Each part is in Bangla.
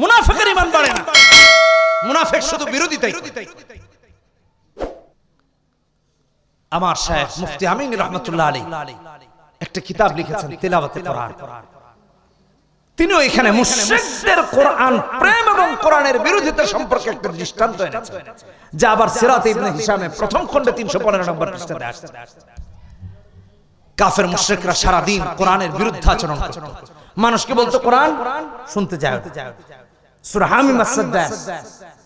মুনাফিকের ঈমান বাড়ে না। মুনাফিক শুধু বিরোধিতাই। আমার শেখ মুফতি আমিন রহমতুল্লাহ আলী একটা কিতাব লিখেছেন, তেলাওয়াতে কোরআন। তিনিও এখানে মুশরিকদের কোরআন, প্রেম এবং কোরআনের বিরোধিতা সম্পর্কে একটা দৃষ্টান্ত এনেছেন, যা আবার সিরাত ইবনে হিশামে প্রথম খণ্ডে 315 নম্বর পৃষ্ঠাতে আসছে। কাফের মুশরিকরা সারা দিন কোরআনের বিরুদ্ধে আচরণ করত। মানুষকে বলতো, কোরআন, শুনতে যায় সূরা হামিম আস-সাদ্দাস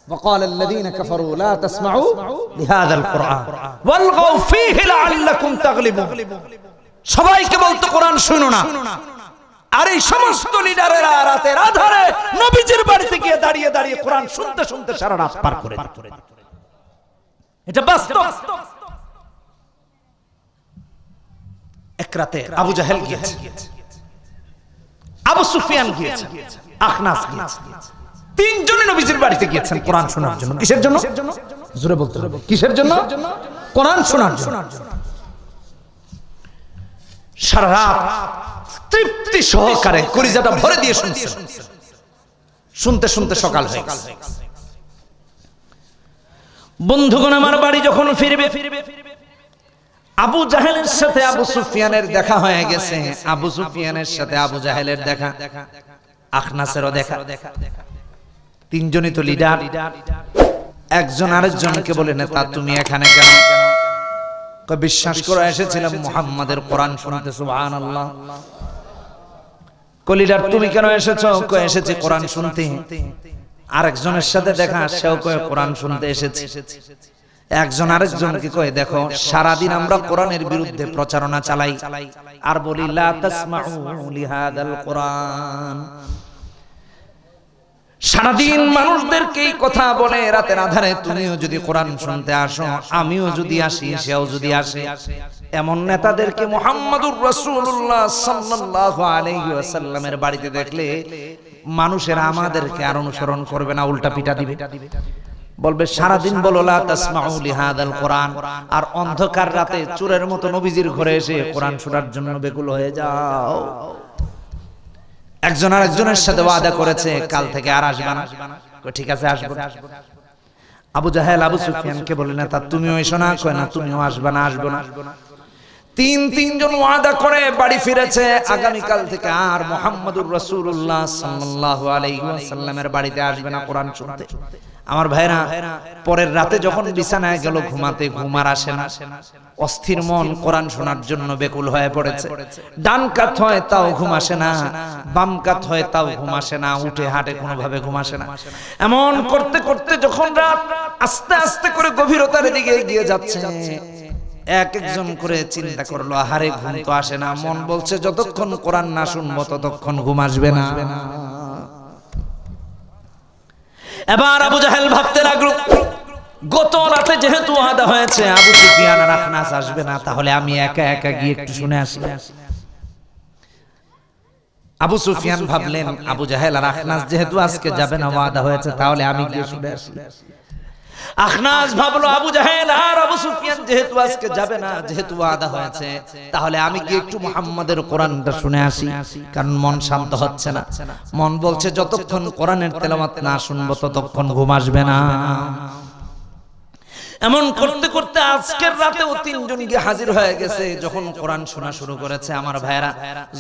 وقال الذين كفروا لا تسمعوا لهذا القرآن والغوا فيه لعلكم تغلبون সবাইকে বলতো কোরআন শুনো না আর এই সমস্ত লিডারেরা রাতের আধারে নবীজির বাড়িতে গিয়ে দাঁড়িয়ে দাঁড়িয়ে কোরআন শুনতে শুনতে সারা রাত পার করে দিত। এটা বাস্তব এক রাতে আবু জাহেল গিয়েছে আবু সুফিয়ান গিয়েছে আখনাস গিয়েছে তিনজনে নবীজির বাড়িতে গিয়েছেন কোরআন শোনার জন্য। কিসের জন্য? জোরে বলতে হবে। কিসের জন্য? কোরআন শোনার জন্য। সারা রাত তৃপ্তি সহকারে কলিজাটা ভরে দিয়ে শুনছে শুনতে শুনতে সকাল হয়ে গেছে। বন্ধুগণ, আমার বাড়ি যখন ফিরবে ফিরবে আবু জাহেলের সাথে আবু সুফিয়ানের দেখা হয়ে গেছে। আবু সুফিয়ানের সাথে আবু জাহেলের দেখা। আখনাসেরও দেখা দেখা। তিনজনই তো লিডার একজন আরেকজনকে বলে নেতা তুমি এখানে কেন? বিশ্বাস করে এসেছিলাম মুহাম্মাদের কোরআন শুনতে সুবহানাল্লাহ। কলিডার তুমি কেন এসেছ? কয় এসেছি? কোরআন শুনতে। আরেকজনের সাথে দেখা সেও কয় কোরআন শুনতে এসেছি। একজন আরেকজনকে কয়ে দেখো সারাদিন আমরা কোরআনের বিরুদ্ধে প্রচারণা চালাই। আর বলি লা তাসমাউ লিহাদাল কোরআন। সারাদিন মানুষদেরকে এই কথা বলে রাতের আধারে তুমিও যদি কোরআন শুনতে আসো আমিও যদি আসি সেও যদি আসে। এমন নেতাদেরকে মোহাম্মদুর রাসূলুল্লাহ সাল্লাল্লাহু আলাইহি ওয়াসাল্লামের বাড়িতে দেখলে মানুষেরা আমাদেরকে আর অনুসরণ করবে না উল্টা পিটা দিবে। বলবে সারাদিন বলো লা তাসমাউ লিহাদাল কোরআন। আর অন্ধকার রাতে চোরের মতো নবীজির ঘরে এসে কোরআন শোনার জন্য বেকুল হয়ে যাও। একজন আর একজনের সাথে ওয়াদা করেছে, কাল থেকে আর আসবে না। ঠিক আছে, আসব। আবু জাহেল, আবু সুফিয়ানকে বলে না তা তুমিও এসো না। কয়, না, তুমিও আসবে না, আসব না। তিন, তিনজন ওয়াদা করে বাড়ি ফিরেছে। আগামীকাল থেকে আর মোহাম্মদুর রাসূলুল্লাহ সাল্লাল্লাহু আলাইহি ওয়াসাল্লামের বাড়িতে আসবে না কোরআন শুনতে। আমার ভাইরা, পরের রাতে যখন বিছানায় গেল, ঘুমাতে ঘুমার আসে না। অস্থির মন কোরআন শোনার জন্য বেকুল হয়ে পড়েছে। ডান কাত হয় তাও ঘুম আসে না, বাম কাত হয় তাও ঘুম আসে না, উঠে হাঁটে কোনোভাবে ঘুম আসে না। এমন করতে করতে যখন রাত আস্তে আস্তে করে গভীরতার দিকে এগিয়ে যাচ্ছে এক একজন করে চিন্তা করল আহারে ঘুম তো আসে না। মন বলছে যতক্ষণ কোরআন না শুনব ততক্ষণ ঘুম আসবে না। এবার আবু জাহেল ভাবতে লাগল গত রাতে যেহেতু আদা হয়েছে আবু সুফিয়ান আর আখনাস আসবে না তাহলে আমি একা একা গিয়ে একটু শুনে আসি। আবু সুফিয়ান ভাবলেন আবু জাহেল আর আখনাস যেহেতু আজকে যাবে না ওয়াদা হয়েছে তাহলে আমি গিয়ে শুনে আসি। আখনাস ভাবলো, আবু জাহেল আর আবু সুফিয়ান যেহেতু আজকে যাবে না, যেহেতু ওয়াদা হয়েছে, তাহলে আমি কি একটু মুহাম্মাদের কোরআনটা শুনে আসি? কারণ মন শান্ত হচ্ছে না। মন বলছে, যতক্ষণ কোরআনের তেলাওয়াত না শুনব, ততক্ষণ ঘুম আসবে না। এমন করতে করতে আজকের রাতেও তিনজন গিয়ে হাজির হয়ে গেছে যখন কোরআন শোনা শুরু করেছে আমার ভাইরা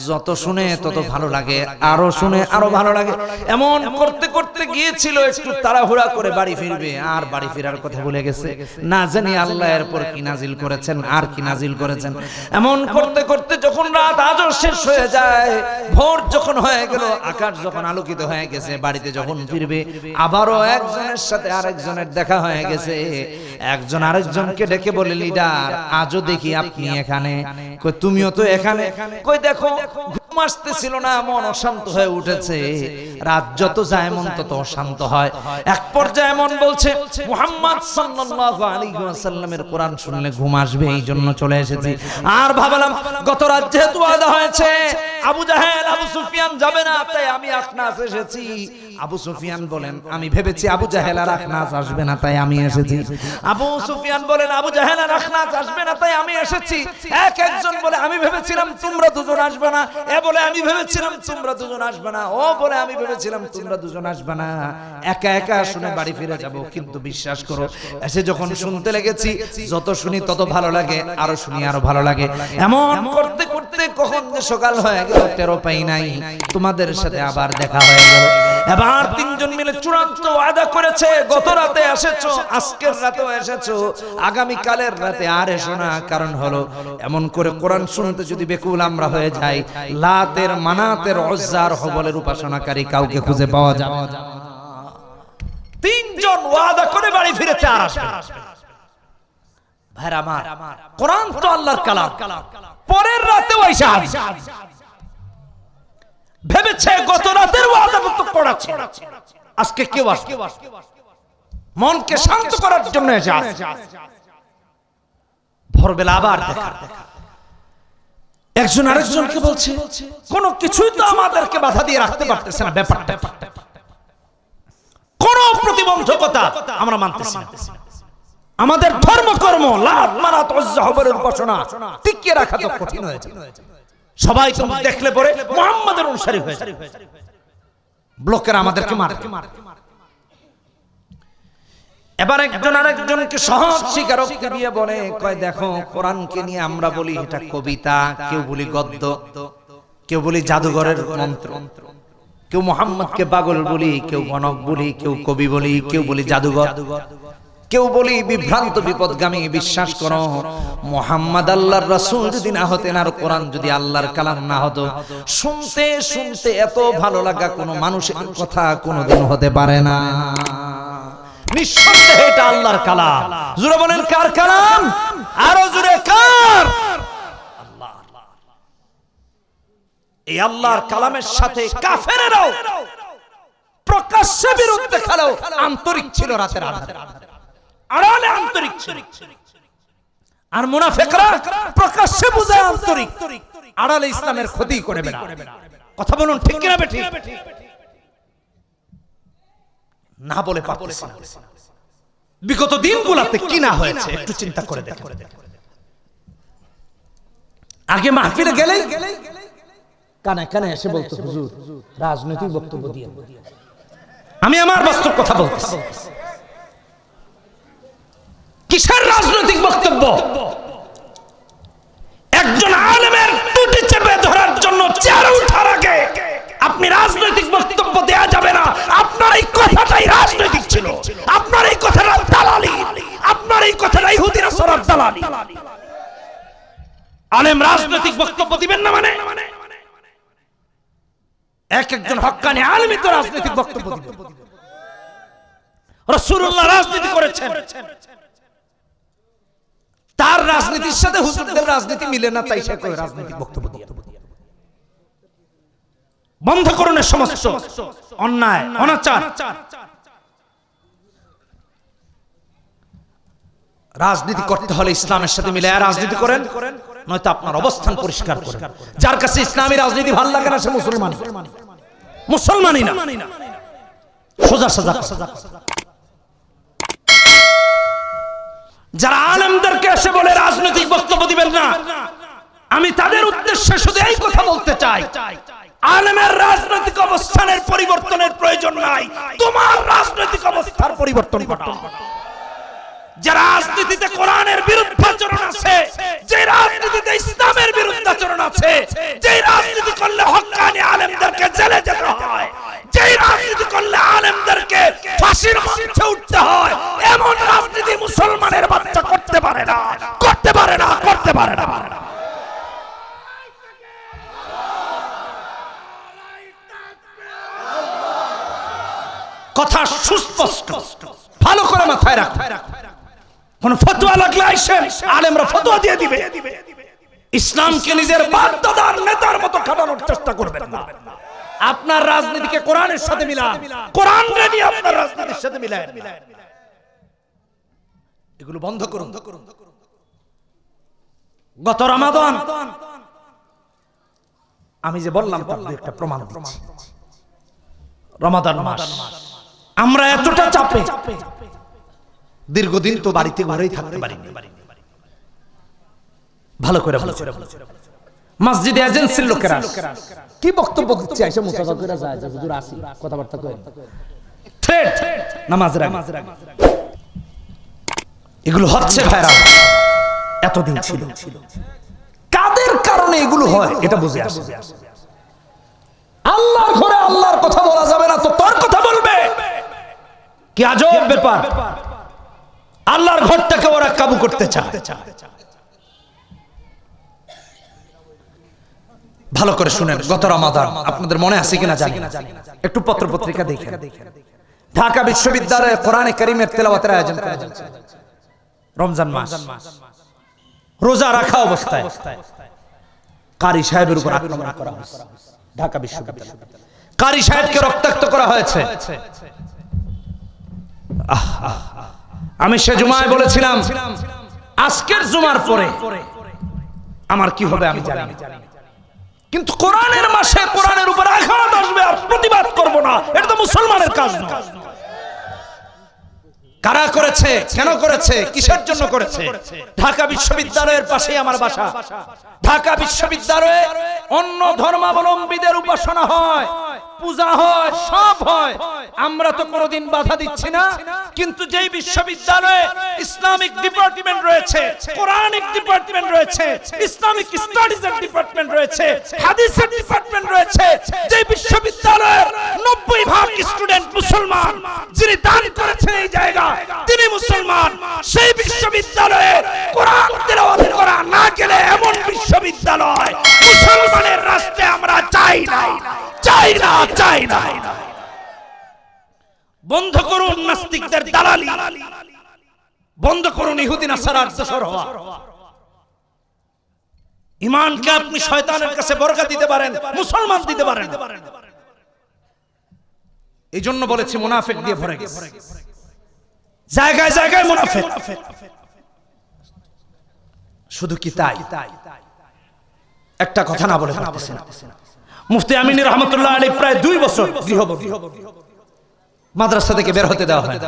যত শুনে তত ভালো লাগে আরও শুনে আরও ভালো লাগে। এমন করতে করতে গিয়েছিল একটু তাড়াহুড়া করে বাড়ি ফিরবে আর বাড়ি ফেরার কথা বলে গেছে। না জানি আল্লাহ এরপর কি নাজিল করেছেন আর কি নাজিল করেছেন। এমন করতে করতে যখন রাত আজও শেষ হয়ে যায় ভোর যখন হয়ে গেল আকাশ যখন আলোকিত হয়ে গেছে বাড়িতে যখন ফিরবে আবারও একজনের সাথে আরেকজনের দেখা হয়ে গেছে একজন আরেকজনকে ডেকে বলে, লিডার, আজও দেখি আপনি এখানে। কই, তুমিও তো এখানে? কই, দেখো, ঘুম না, মন অশান্ত হয়ে উঠেছে। রাত যত যায়, মন তত অশান্ত হয়। এক পর্যায়ে মন বলছে, মুহাম্মদ সাল্লাল্লাহু আলাইহি ওয়াসাল্লামের কোরআন শুনলে ঘুম আসবে, এই জন্য চলে এসেছি। আর ভাবলাম, গত রাত যেহেতু আদা হয়েছে, আবু জাহেল, আবু সুফিয়ান যাবে না, তাই আমি আখনাস এসেছি। আবু সুফিয়ান বলেন আমি ভেবেছি আবু জাহেল আর আখনাস আসবে না তাই আমি এসেছি। আবু সুফিয়ান বলেন আবু জাহেল আর আখনাস আসবে না তাই আমি এসেছি। এক একজন বলে আমি ভেবেছিলাম তোমরা দুজন আসবে না। এ বলে আমি ভেবেছিলাম তোমরা দুজন আসবে না। ও বলে আমি ভেবেছিলাম তোমরা দুজন আসবে না। একা একা শুনে বাড়ি ফিরে যাব কিন্তু বিশ্বাস করো এসে যখন শুনতে লেগেছি যত শুনি তত ভালো লাগে আরও শুনি আরও ভালো লাগে। এমন করতে করতে কখন যে সকাল হয়ে গেল টেরো পাই নাই। তোমাদের সাথে আবার দেখা হয়ে গেল। এবার তিনজন মিলে চূড়ান্ত ওয়াদা করেছে, গত রাতে এসেছ, আজকের রাতেও এসেছ আগামী কালের রাতে আর এসো না কারণ হলো, এমন করে কোরআন শুনতে যদি বেকুল আমরা হয়ে যাই, লাতের মানাতের অজ্জার হবলের উপাসনাকারী কাউকে খুঁজে পাওয়া না। তিনজন ওয়াদা করে বাড়ি ফিরেছে আর আসবে। ভাইরা আমার, কোরআন তো আল্লাহর কালাম পরের রাতেও আসবে। ভেবেছে গত রাতের ওয়াদা তো পড়াচ্ছে আজকে কেউ আসবে মনকে শান্ত করার জন্য। ভোরবেলা আবার দেখা। একজন আরেকজনকে বলছে কোন কিছুই তো আমাদেরকে বাধা দিয়ে রাখতে পারতেছে না ব্যাপারটা কোন প্রতিবন্ধকতা আমরা মানতেছি আমাদের ধর্মকর্ম লাভ মারাত অজ্জাহবরের উপাসনা টিকিয়ে রাখা তো কঠিন হয়েছে সবাই তো দেখলে পরে মুহাম্মাদের অনুসারী হয়ে। ব্লকের আমাদেরকে মারে এবার একজন আরেকজনকে সহজ স্বীকারোক্তি দিয়ে বলে কয় দেখো কোরআনকে নিয়ে আমরা বলি এটা কবিতা কেউ বলি গদ্য কেউ বলি জাদুঘরের মন্ত্র কেউ মোহাম্মদকে পাগল বলি কেউ গণক বলি কেউ কবি বলি কেউ বলি জাদুঘর। কেউ বলি বিভ্রান্ত, বিপদগামী, বিশ্বাস করো, মোহাম্মদ আল্লাহর রাসূল যদি না হতেন আর কোরআন যদি আল্লাহর কালাম না হতো, শুনতে শুনতে এত ভালো লাগা কোনো মানুষের কথা কোনোদিন হতে পারে না। নিঃসন্দেহে এটা আল্লাহর কালাম। জুড়ে বলেন, কার কালাম? আরও জুড়ে কার? এই আল্লাহর কালামের সাথে কাফেরেরাও প্রকাশ্যে বিরুদ্ধে খেলেও আন্তরিক ছিল রাতের আধারে। আড়ালে আন্তরিক আর মুনাফিকরা প্রকাশ্যে বুঝায় আন্তরিক। আড়ালে ইসলামের ক্ষতি করে বেড়া। কথা বলুন ঠিক কিনা বেঠিক না বলে পারতেছি। বিগত দিনগুলোতে কি না হয়েছে, একটু চিন্তা করে দেখেন। আগে মাহফিলে গেলে কানে কানে এসে বলতো, হুজুর, রাজনৈতিক বক্তব্য দিয়ে। আমি আমার বাস্তব কথা বলতেছি। কিসের রাজনৈতিক বক্তব্য? একজন আলেমের টুটি চেপে ধরার জন্য চেয়ারে উঠার আগে আপনি রাজনৈতিক বক্তব্য দেয়া যাবে না। আপনার এই কথাটাই রাজনৈতিক ছিল। আপনার এই কথাটা দালালি। আপনার এই কথাটা ইহুদিরা সরার দালালি। আলেম রাজনৈতিক বক্তব্য দিবেন না মানে? এক একজন হক্কানি আলেমই তো রাজনৈতিক বক্তব্য দিবেন রাসূলুল্লাহ রাজনীতি করেছেন। তার রাজনীতির সাথে হুজুরদের রাজনীতি মিলে না, তাই সে কয় রাজনৈতিক বক্তব্য বন্ধ করুন সমস্ত। অন্যায়, অনাচার। রাজনীতি করতে হলে ইসলামের সাথে মিলে রাজনীতি করেন, নয়তো আপনার অবস্থান পরিষ্কার করেন। যার কাছে ইসলামী রাজনীতি ভালো লাগে না, সে মুসলমান মুসলমানই না। সোজা সোজা। যারা আলেমদেরকে এসে বলে রাজনৈতিক বক্তব্য দিবেন না, আমি তাদের উদ্দেশ্যে শুধু এই কথা বলতে চাই। আলেমের রাজনৈতিক অবস্থানের পরিবর্তনের প্রয়োজন নাই। তোমার রাজনৈতিক অবস্থার পরিবর্তন ঘটাও। যে রাজনীতিতে কোরআনের বিরুদ্ধাচরণ আছে, যে রাজনীতিতে ইসলামের বিরুদ্ধাচরণ আছে, যে রাজনীতি করলে হক্কানি আলেমদেরকে জেলে যেতে হয় যে রাজনীতি করলে আলেমদেরকে ফাঁসির মঞ্চে উঠতে হয়। এমন রাজনীতি মুসলমানের বাচ্চা করতে পারে না। করতে পারে না, করতে পারে না। কথা সুস্পষ্ট। ভালো করে মাথায় রাখ। কোন ফতোয়া লাগলে আইসেন আলেমরা ফতোয়া দিয়ে দিবে। ইসলামকে নিজের বাধ্যদার নেতার মতো খাটানোর চেষ্টা করবেন না। আপনার রাজনীতিকে কোরআনের সাথে মিলান। কোরআন নিয়ে আপনার রাজনীতির সাথে মিলান এগুলো বন্ধ করুন। গত রমাদান আমি যে বললাম একটা প্রমাণ দিচ্ছি। রমাদান মাস। আমরা এতটা চাপে দীর্ঘদিন তো বাড়িতে ঘরেই থাকতে পারিনি। ভালো করে ভালো করে মসজিদে এজেন্সির লোকেরা কি বক্তব্য দিচ্ছে? এসে মুসাফা করে যায় যে হুজুর আসি কথাবার্তা কই। থ্রেড নামাজের আগে। এগুলো হচ্ছে ভাইরা এতদিন ছিল। কাদের কারণে এগুলো হয় এটা বুঝে আসে। আল্লাহর ঘরে আল্লাহর কথা বলা যাবে না তো তোর কথা বলবে। কি আজব ব্যাপার। আল্লাহর ঘরটাকে ওরা কাবু করতে চায়। ভালো করে শুনেন গত রমাদান আপনাদের মনে আছে কিনা জানি একটু পত্র পত্রিকা দেখেন ঢাকা বিশ্ববিদ্যালয়ে কোরআনে করিমের তেলাওয়াতের আয়োজন করা হয়েছে। রমজান মাস রোজা রাখা অবস্থায় কারি সাহেবের উপর আক্রমণ করা হয়েছে ঢাকা বিশ্ববিদ্যালয় কারি সাহেবকে রক্তাক্ত করা হয়েছে। আমি সে জুমায় বলেছিলাম, আজকের জুমার পরে আমার কি হবে আমি জানি না। কিন্তু কোরআনের মাসে কোরআনের উপর আঘাত আসবে আর প্রতিবাদ করব না। এটা তো মুসলমানের কাজ না কারা করেছে? কেন করেছে? কিসের জন্য করেছে? ঢাকা বিশ্ববিদ্যালয়ের পাশেই আমার বাসা। ঢাকা বিশ্ববিদ্যালয়ে অন্য ধর্মাবলম্বীদের উপাসনা হয়। পূজা হয়, সব হয়। আমরা তো কোনোদিন বাধা দিচ্ছি না। কিন্তু যেই বিশ্ববিদ্যালয়ে ইসলামিক ডিপার্টমেন্ট রয়েছে, কোরআনিক ডিপার্টমেন্ট রয়েছে, ইসলামিক স্টাডিজের ডিপার্টমেন্ট রয়েছে, হাদিসের ডিপার্টমেন্ট রয়েছে যে বিশ্ববিদ্যালয়ের নব্বই ভাগ স্টুডেন্ট মুসলমান, যিনি দান করেছেন এই জায়গা, তিনি মুসলমান। সেই বিশ্ববিদ্যালয়ে কোরআন তেলাওয়াত করা না গেলে এমন বিশ্ববিদ্যালয় মুসলমানের রাষ্ট্রে আমরা চাই না। চাই না চাই না বন্ধ করুন নাস্তিকদের দালালি। বন্ধ করুন ইহুদি, নাসারার দোসর হওয়া। ইমানকে আপনি শয়তানের কাছে বরকা দিতে পারেন, মুসলমান দিতে পারেন এই জন্য বলেছি মুনাফেক দিয়ে ভরে জায়গায় জায়গায় মুনাফেক। শুধু কি তাই? একটা কথা না বলে না মুফতি আমিন রহমতুল্লাহ আলী প্রায় দুই বছর মাদ্রাসা থেকে বের হতে দেওয়া হয়।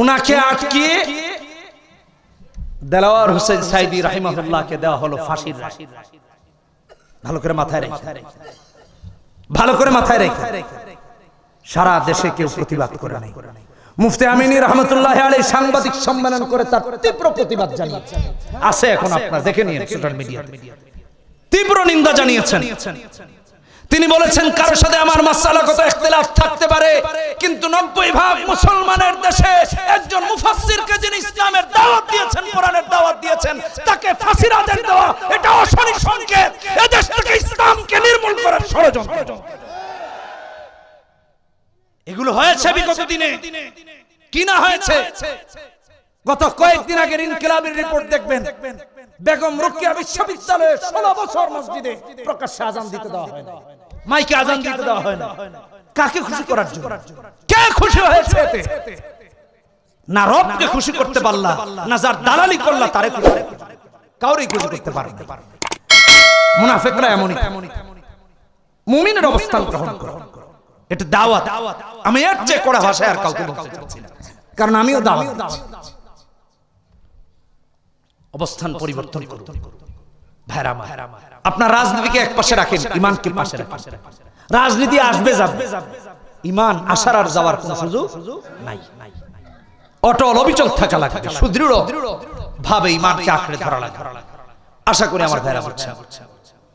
উনাকে আটকিয়ে দেলাওয়ার হোসেন সাইদি রাহিমাহুল্লাহকে দেওয়া হলো ফাঁসির ভালো করে মাথায় রেখে। ভালো করে মাথায় রেখে। সারা দেশে কেউ প্রতিবাদ করে নাই। মুফতি আমিনী রহমতুল্লাহ আলী সাংবাদিক সম্মেলন করে তার তীব্র প্রতিবাদ জানিয়েছেন আছে এখন আপনারা, দেখে নিন সোশ্যাল মিডিয়া তীব্র নিন্দা জানিয়েছেন। তিনি বলেছেন, কারোর সাথে আমার মাসালাগত ইখতিলাফ থাকতে পারে, কিন্তু নব্বই ভাগ মুসলমানের দেশে একজন মুফাসসিরকে যিনি ইসলামের দাওয়াত দিয়েছেন, কোরআনের দাওয়াত দিয়েছেন, তাকে ফাঁসির আদেশ দেওয়া, এটা অশনি সংকেত। এদেশ থেকে ইসলামকে নির্মূল করার ষড়যন্ত্র। এগুলো হয়েছে বিগত দিনে। কি না হয়েছে? গত কয়েকদিন আগের ইনকিলাবের রিপোর্ট দেখবেন। বেগম রুকিয়া বিশ্ববিদ্যালয়ে ষোলো বছর মসজিদে প্রকাশ্যে আজান দিতে দেওয়া হয় না মাইকে আজান দিতে দেওয়া হয় না কাকে খুশি করার জন্য? কে খুশি হয়েছে এতে? না রবকে খুশি করতে পারলা। না যার দালালি করলা তারে খুশি কাউরেই খুশি করতে পারবে না। মুনাফিকরা এমনই। মুমিনের অবস্থান গ্রহণ করো। এটা দাওয়াত। আমি এর চেয়ে কড়া ভাষায় আর কাউকে বলতে চাচ্ছি না। কারণ আমিও দাওয়াত। অবস্থান পরিবর্তন করুন। ভাইরা আমার। আপনার রাজনীতিকে এক পাশে রাখেন ইমানকে পাশে রাখেন। রাজনীতি আসবে যাবে। ইমান আসার আর যাওয়ার কোন সুযোগ নাই। অটল অবিচল থাকা লাগবে। সুদৃঢ় ভাবে ইমানকে আঁকড়ে ধরা লাগবে। আশা করি আমার ভাইরা বুঝছে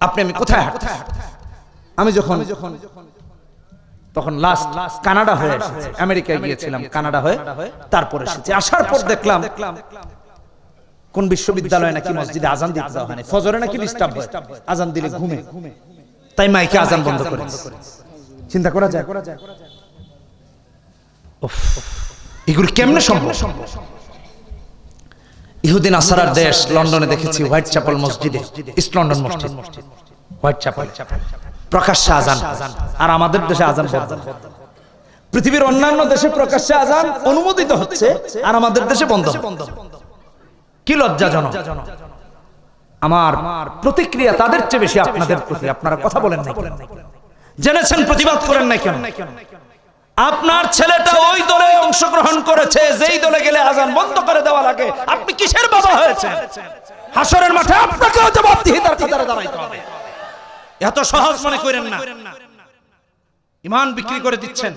আপনি আমি কোথায় হাঁটছি আমি যখন তখন লাস্ট কানাডা হয়ে এসেছি। আমেরিকায় গিয়েছিলাম কানাডা হয়ে। তারপরে এসেছি। আসার পর দেখলাম কোন বিশ্ববিদ্যালয়ে নাকি মসজিদে আজান দিতে দেওয়া হয় ফজরে নাকি ডিস্টার্ব হয় আজান দিলে ঘুমে। তাই মাইকে আজান বন্ধ করে চিন্তা করা যায় উফ, এগুলো কেমনে সম্ভব? ইহুদিন আসারার দেশ লন্ডনে দেখেছি হোয়াইট চ্যাপেল মসজিদে ইস্ট লন্ডন মসজিদ। Whitechapel. প্রকাশ্যে আজান। আর আমাদের দেশে আজান পৃথিবীর অন্যান্য দেশে প্রকাশ্যে আজান অনুমোদিত হচ্ছে আর আমাদের দেশে বন্ধ বন্ধ। কি লজ্জাজনক আমার প্রতিক্রিয়া তাদের চেয়ে বেশি আপনাদের প্রতি। আপনারা কথা বলেন না জেনেছেন, প্রতিবাদ করেন না কেন? আপনার ছেলেটা ওই দলে অংশগ্রহণ করেছে, যেই দলে গেলে আজান বন্ধ করে দেওয়া লাগে। আপনি কিসের বাবা হয়েছে হাসরের মাঠে আপনাকেও জবাবদিহিতার কাতারে দাঁড়াইতে হবে। এত সহজ মনে করেন না। ইমান বিক্রি করে দিচ্ছেন।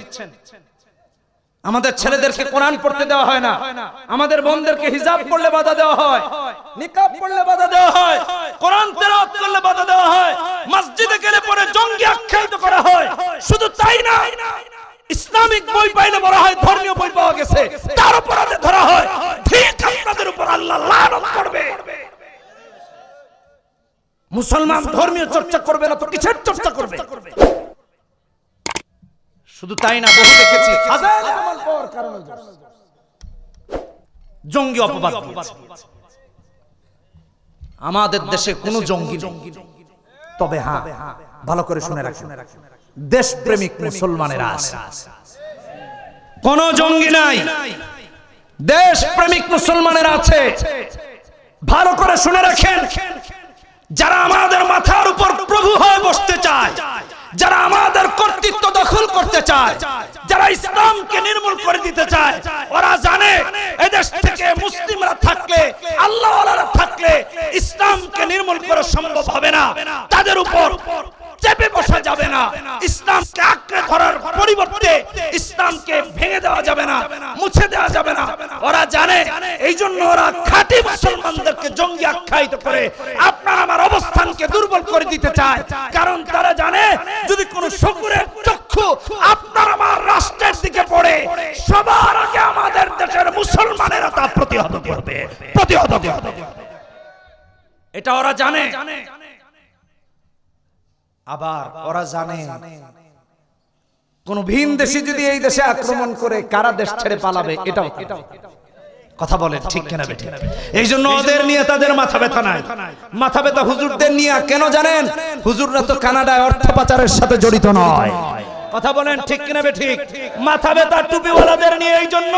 আমাদের ছেলেদেরকে কোরআন পড়তে দেওয়া হয় না। আমাদের বোনদেরকে হিজাব পড়লে বাধা দেওয়া হয়। নিকাব পড়লে বাধা দেওয়া হয়। কোরআন তেলাওয়াত করলে বাধা দেওয়া হয়। মসজিদে গেলে পরে জঙ্গি আখ্যায়িত করা হয়। শুধু তাই না ইসলামিক বই পাইলে বলা হয় ধর্মীয় বই পাওয়া গেছে। তার অপরাধে ধরা হয়। ঠিক আপনাদের উপর আল্লাহ লানত করবে। মুসলমান ধর্মীয় চর্চা করবে না তো কিসের চর্চা করবে? শুধু তাই না বহু দেখেছি। জঙ্গি অপবাদ আমাদের দেশে কোনো জঙ্গি তবে হ্যাঁ ভালো করে শুনে রাখুন দেশপ্রেমিক মুসলমানেরা আছে। কোন জঙ্গি নাই। দেশপ্রেমিক মুসলমানেরা আছে। ভালো করে শুনে রাখেন। যারা আমাদের মাথার উপর প্রভু হয়ে বসতে চায়। যারা আমাদের কর্তৃত্ব দখল করতে চায়, যারা ইসলামকে নির্মূল করে দিতে চায়, ওরা জানে এদেশ থেকে মুসলিমরা থাকলে, আল্লাহওয়ালারা থাকলে ইসলামকে নির্মূল করা সম্ভব হবে না। তাদের উপর চেপে বসা যাবে না। ইসলামকে আঁকড়ে ধরার পরিবর্তে ইসলামকে ভেঙে দেওয়া যাবে না, মুছে দেওয়া যাবে না। ওরা জানে, এই জন্য ওরা খাঁটি মুসলমানদেরকে জঙ্গি আখ্যায়িত করে আপনার আমার অবস্থানকে দুর্বল করে দিতে চায়। কারণ তারা জানে, যদি কোন শকুরের চক্ষু আপনার আমার রাষ্ট্রের দিকে পড়ে, সবার আগে আমাদের দেশের মুসলমানেরা তা প্রতিহত করবে। প্রতিহত করবে। এটা ওরা জানে। আবার ওরা জানে। কোন ভিন দেশি যদি এই দেশে আক্রমণ করে কারা দেশ ছেড়ে পালাবে এটাও কথা বলে ঠিক কেনা বেঠে। এই জন্য ওদের নিয়ে তাদের মাথা ব্যথা নাই। মাথা ব্যথা হুজুরদের নিয়ে কেন জানেন? হুজুররা তো কানাডায় অর্থ পাচারের সাথে জড়িত নয়। কথা বলেন ঠিক কিনা বে ঠিক মাথা ব্যথা টুপিওয়ালাদের নিয়ে এই জন্য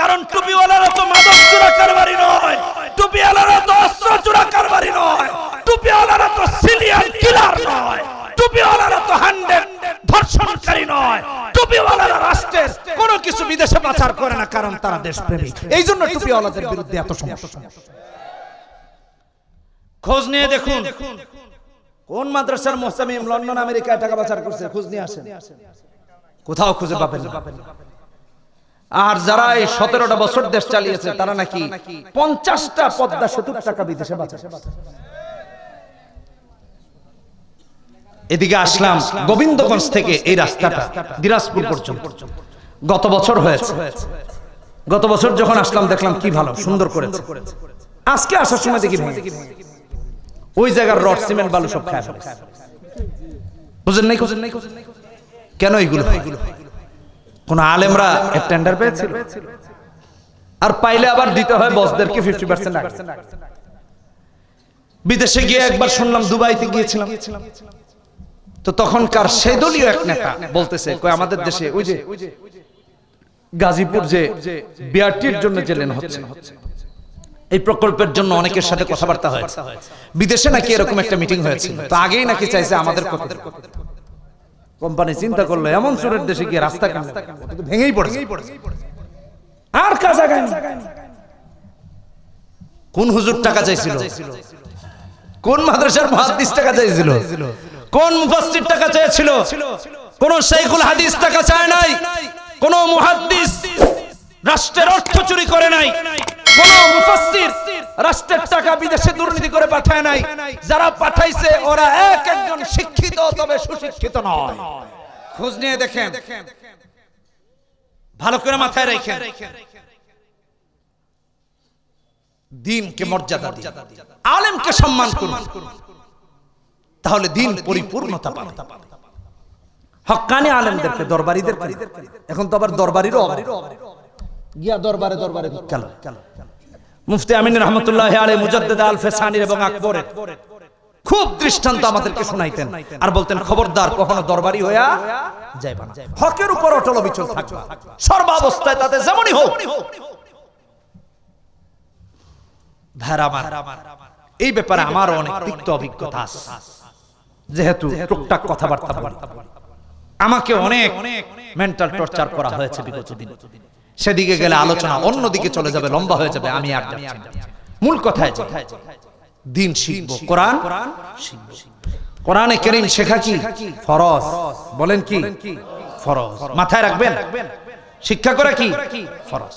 কারণ টুপিওয়ালারা তো মাদক চোরা কারবারি নয়। টুপিওয়ালারা তো অস্ত্র চোরা কারবারি নয় টুপিওয়ালারা তো সিলিয়ান কিলার নয় টুপিওয়ালারা তো হান্ড্রেড ধর্ষণকারী নয় টুপিওয়ালারা রাষ্ট্রের কোনো কিছু বিদেশে পাচার করে না কারণ তারা দেশপ্রেমিক। এই জন্য টুপিওয়ালাদের বিরুদ্ধে এত সমস্যা। খোঁজ নিয়ে দেখুন। কোন মাদ্রাসার মোহসামিম লন্ডন আমেরিকায় টাকা পাচার করছে? খোঁজ নিয়ে আসেন। কোথাও খুঁজে পাবেন না। আর যারা এই সতেরোটা বছর দেশ চালিয়েছে তারা নাকি পঞ্চাশটা পদ্মা সেতুর টাকা বিদেশে পাচার এদিকে আসলাম গোবিন্দগঞ্জ থেকে এই রাস্তাটা দিনাজপুর পর্যন্ত। গত বছর হয়েছে। গত বছর যখন আসলাম, দেখলাম কি ভালো, সুন্দর করেছে। আজকে আসার সময় দেখি ওই জায়গার রড, সিমেন্ট, বালু সব খায়। বুঝেন নাই খুঁজেন নাই কেন এইগুলো কোন আলেমরা টেন্ডার পেয়েছিল? আর পাইলে আবার দিতে হয়, বসদেরকে ফিফটি পার্সেন্ট বিদেশে গিয়ে একবার শুনলাম, দুবাইতে গিয়েছিলাম। তো তখনকার সেই দলীয় এক নেতা বলতেছে আমাদের দেশে ওই যে গাজীপুর যে বিআরটির জন্য যে লেন হচ্ছে। এই প্রকল্পের জন্য অনেকের সাথে কথাবার্তা হয়েছে। বিদেশে নাকি এরকম একটা মিটিং হয়েছিল। তো আগেই নাকি চাইছে আমাদের কথা কোম্পানি চিন্তা করল এমন সুরের দেশে গিয়ে রাস্তা কেন ভেঙেই পড়ে আর কাজ আগায় কোন হুজুর টাকা চাইছিল? কোন মাদ্রাসার মুহাদ্দিস টাকা চাইছিল? কোন মুফাসসির টাকা চেয়েছিল কোন শাইখুল হাদিস টাকা চায় নাই? কোন মুহাদ্দিস রাষ্ট্রের অর্থ চুরি করে নাই কোন মুফাসসির রাষ্ট্রের টাকা বিদেশে দুর্নীতি করে পাঠায় নাই। যারা পাঠাইছে ওরা এক একজন শিক্ষিত তবে সুশিক্ষিত নয়। খোঁজ নিয়ে দেখেন। ভালো করে মাথায় রেখেন। দিনকে মর্যাদা দিন। আলেমকে সম্মান করুন। তাহলে দিন পরিপূর্ণতা পাবে। হক্কানি আলেমদেরকে দরবারিদের এখন তো আবার দরবারিরও অভাব। গিয়া দরবারে দরবারে কেন? মুফতি আমিন রহমতুল্লাহ আলী মুজাদ্দেদ আল ফেসানির এবং আকবরের খুব দৃষ্টান্ত আমাদেরকে শোনাইতেন আর বলতেন খবরদার কখনো দরবারি হইয়া যাইবা না। হকের উপর অটল অবিচল থাকবা। সর্বাবস্থায় তাতে যেমনই হোক। ভাইরা আমার, এই ব্যাপারে আমার অনেক তিক্ত অভিজ্ঞতা আছে। যেহেতু টুকটাক কথাবার্তা বলি। আমাকে অনেক মেন্টাল টর্চার করা হয়েছে বিগত দিন। সেদিকে গেলে আলোচনা অন্যদিকে চলে যাবে লম্বা হয়ে যাবে আমি আর যাচ্ছি। মূল কথায়। দিন শিখব। কোরআন কোরআনে কেরিম শেখা কি? ফরজ। বলেন কি? ফরজ। মাথায় রাখবেন? শিক্ষা করা কি? ফরজ।